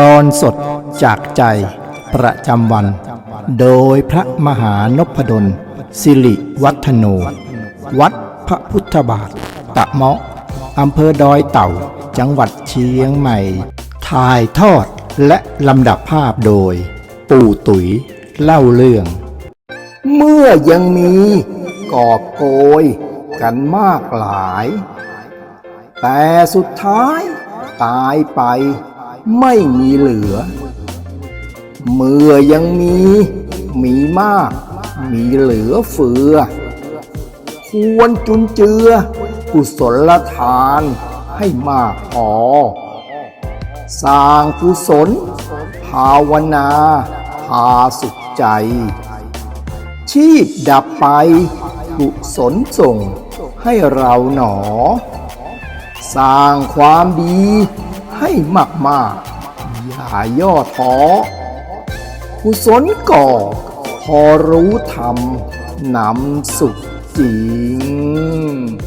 ตอนสดจากใจประจำวัน โดยพระมหานพดล สิริวัฒโน วัดพระพุทธบาท ตะเมาะอำเภอดอยเต่า จังหวัดเชียงใหม่ ถ่ายทอดและลำดับภาพโดย ปู่ตุ๋ยเล่าเรื่อง เมื่อยังมีกอบโกยกันมากหลาย แต่สุดท้ายตายไป ไม่มีเหลือ เมื่อยังมี มีมาก มีเหลือเฟือ ควรจุนเจือ กุศลทานให้มากพอ สร้างกุศล ภาวนาพาสุขใจ ชีพดับไป กุศลส่งให้เราหนอ สร้างความดี ให้มากมากๆ อย่าย่อท้อกุศลก่อ พอรู้ธรรมนำสุขจริง